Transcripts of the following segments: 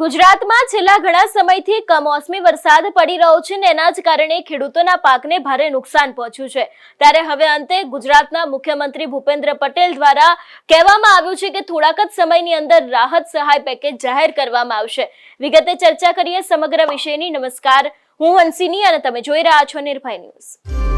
ગુજરાતમાં છેલ્લા ઘણા સમયથી કમોસમી વરસાદ પડી રહ્યો છે ને એના જ કારણે ખેડૂતોના પાકને ભારે નુકસાન પહોંચ્યું છે. ત્યારે હવે અંતે ગુજરાતના મુખ્યમંત્રી ભૂપેન્દ્ર પટેલ દ્વારા કહેવામાં આવ્યું છે કે થોડાક જ સમયની અંદર રાહત સહાય પેકેજ જાહેર કરવામાં આવશે. વિગતે ચર્ચા કરીએ સમગ્ર વિષયની. નમસ્કાર, હું હંસિની અને તમે જોઈ રહ્યા છો નિર્ભય ન્યૂઝ.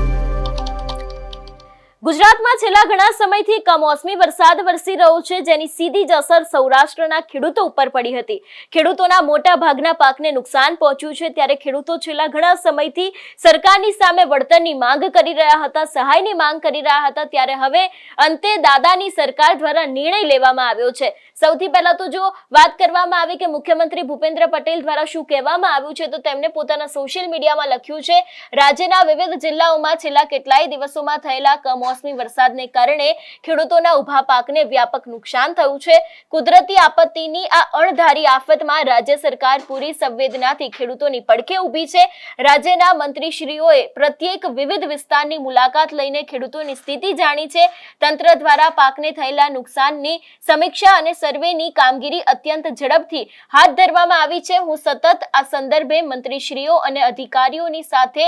ગુજરાતમાં છેલ્લા ઘણા સમયથી કમોસમી વરસાદ વરસી રહ્યો છે, જેની સીધી જ અસર સૌરાષ્ટ્રના ખેડૂતો ઉપર પડી હતી. ખેડૂતોના મોટા ભાગના પાકને નુકસાન પહોંચ્યું છે, ત્યારે ખેડૂતો છેલ્લા ઘણા સમયથી સરકારની સામે વળતરની માંગ કરી રહ્યા હતા, સહાયની માંગ કરી રહ્યા હતા, ત્યારે હવે અંતે દાદાની સરકાર દ્વારા નિર્ણય લેવામાં આવ્યો છે. સૌથી પહેલા તો જો વાત કરવામાં આવે કે મુખ્યમંત્રી ભૂપેન્દ્ર પટેલ દ્વારા શું કહેવામાં આવ્યું છે, તો તેમણે પોતાના સોશિયલ મીડિયામાં લખ્યું છે, રાજ્યના વિવિધ જિલ્લાઓમાં છેલ્લા કેટલાય દિવસોમાં થયેલા કમોસમી વરસાદને કારણે ખેડૂતોના ઊભા પાકને વ્યાપક નુકસાન થયું છે. કુદરતી આપત્તિની આ અણધારી આફતમાં રાજ્ય સરકાર પૂરી સંવેદનાથી ખેડૂતોની પડખે ઊભી છે. રાજ્યના મંત્રીશ્રીઓએ પ્રત્યેક વિવિધ વિસ્તારની મુલાકાત લઈને ખેડૂતોની સ્થિતિ જાણી છે. તંત્ર દ્વારા પાકને થયેલા નુકસાનની સમીક્ષા અને સર્વેની કામગીરી અત્યંત ઝડપથી હાથ ધરવામાં આવી છે. હું સતત આ સંદર્ભે મંત્રીશ્રીઓ અને અધિકારીઓની સાથે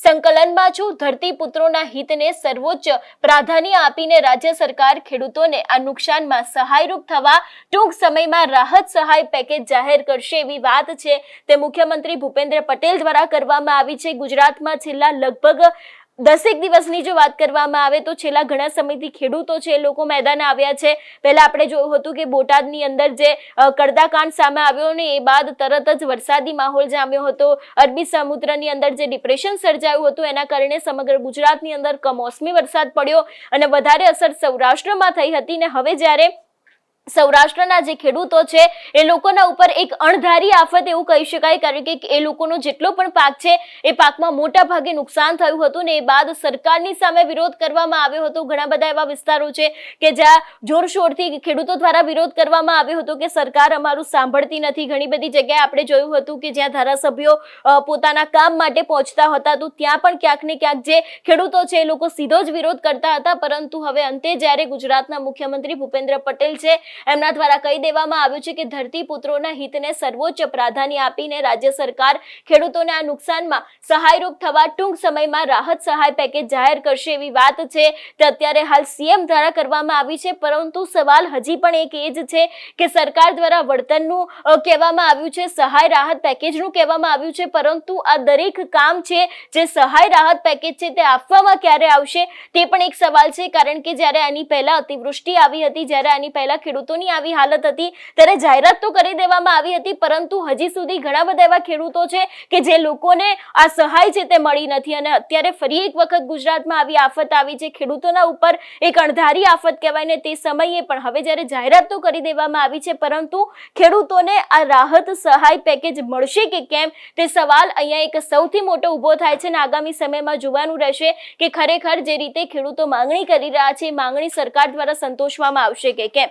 સંકલનમાં છું. ધરતીપુત્રોના હિતને સર્વોચ્ચ પ્રાધાન્ય આપીને રાજ્ય સરકાર ખેડૂતોને આ નુકસાનમાં સહાયરૂપ થવા, ટૂંક સમયમાં રાહત સહાય પેકેજ જાહેર કરશે એવી વાત છે. તે મુખ્યમંત્રી ભૂપેન્દ્ર પટેલ દ્વારા કરવામાં આવી છે. ગુજરાતમાં છેલ્લા લગભગ દસેક દિવસની જો વાત કરવામાં આવે તો છેલ્લા ઘણા સમયથી ખેડૂતો છે એ લોકો મેદાન આવ્યા છે. પહેલા આપણે જોયું હતું કે બોટાદની અંદર જે કડદાકાંડ સામે આવ્યો ને એ બાદ તરત જ વરસાદી માહોલ જામ્યો હતો. અરબી સમુદ્રની અંદર જે ડિપ્રેશન સર્જાયું હતું એના કારણે સમગ્ર ગુજરાતની અંદર કમોસમી વરસાદ પડ્યો અને વધારે અસર સૌરાષ્ટ્રમાં થઈ હતી ને હવે જ્યારે સૌરાષ્ટ્રના જે ખેડૂતો છે, એ લોકોના ઉપર એક અણધારી આફત એવું કહી શકાય, કારણ કે એ લોકોનો જેટલો પણ પાક છે, એ પાકમાં મોટા ભાગે નુકસાન થયું હતું ને એ બાદ સરકારની સામે વિરોધ કરવામાં આવ્યો હતો. ઘણા બધા એવા વિસ્તારો છે કે જ્યાં જોરશોરથી ખેડૂતો દ્વારા વિરોધ કરવામાં આવ્યો હતો કે સરકાર અમારું સાંભળતી નથી. ઘણી બધી જગ્યાએ આપણે જોયું હતું કે જ્યાં ધારાસભ્યો પોતાના કામ માટે પહોંચતા હતા તો ત્યાં પણ ક્યાંક ને ક્યાંક જે ખેડૂતો છે, એ લોકો સીધો જ વિરોધ કરતા હતા. પરંતુ હવે અંતે જ્યારે ગુજરાતના મુખ્યમંત્રી ભૂપેન્દ્ર પટેલ છે એમના દ્વારા કહી દેવામાં આવ્યું છે કે ધરતીપુત્રોના હિતને સર્વોચ્ચ પ્રાધાન્ય આપીને રાજ્ય સરકાર ખેડૂતોને આ નુકસાનમાં સહાયરૂપ થવા ટૂંક સમયમાં રાહત સહાય પેકેજ જાહેર કરશે એવી વાત છે. તે અત્યારે હાલ સીએમ દ્વારા કરવામાં આવી છે, પરંતુ સવાલ હજી પણ એક એ જ છે કે સરકાર દ્વારા વળતરનું કહેવામાં આવ્યું છે, સહાય રાહત પેકેજનું કહેવામાં આવ્યું છે, પરંતુ આ દરેક કામ છે, જે સહાય રાહત પેકેજ છે તે આપવામાં ક્યારે આવશે તે પણ એક સવાલ છે, કારણ કે જ્યારે આની પહેલા અતિવૃષ્ટિ આવી હતી, જ્યારે આની પહેલા ખેડૂતોની આવી હાલત હતી. ત્યારે જાહેરાત તો કરી દેવામાં આવી હતી, પરંતુ હજી સુધી ઘણા બધા એવા ખેડૂતો છે કે જે લોકોને આ સહાય છે તે મળી નથી. અને અત્યારે ફરી એક વખત ગુજરાતમાં આવી આફત આવી છે. ખેડૂતોના ઉપર એક અણધારી આફત કહેવાય ને તે સમયે પણ હવે જ્યારે જાહેરાત તો કરી દેવામાં આવી છે, પરંતુ ખેડૂતોને આ રાહત સહાય પેકેજ મળશે કે કેમ? તે સવાલ અહીંયા એક સૌથી મોટો ઊભો થાય છે અને આગામી સમયમાં જોવાનું રહેશે કે ખરેખર જે રીતે ખેડૂતો માંગણી કરી રહ્યા છે, માંગણી સરકાર દ્વારા સંતોષવામાં આવશે કે કેમ?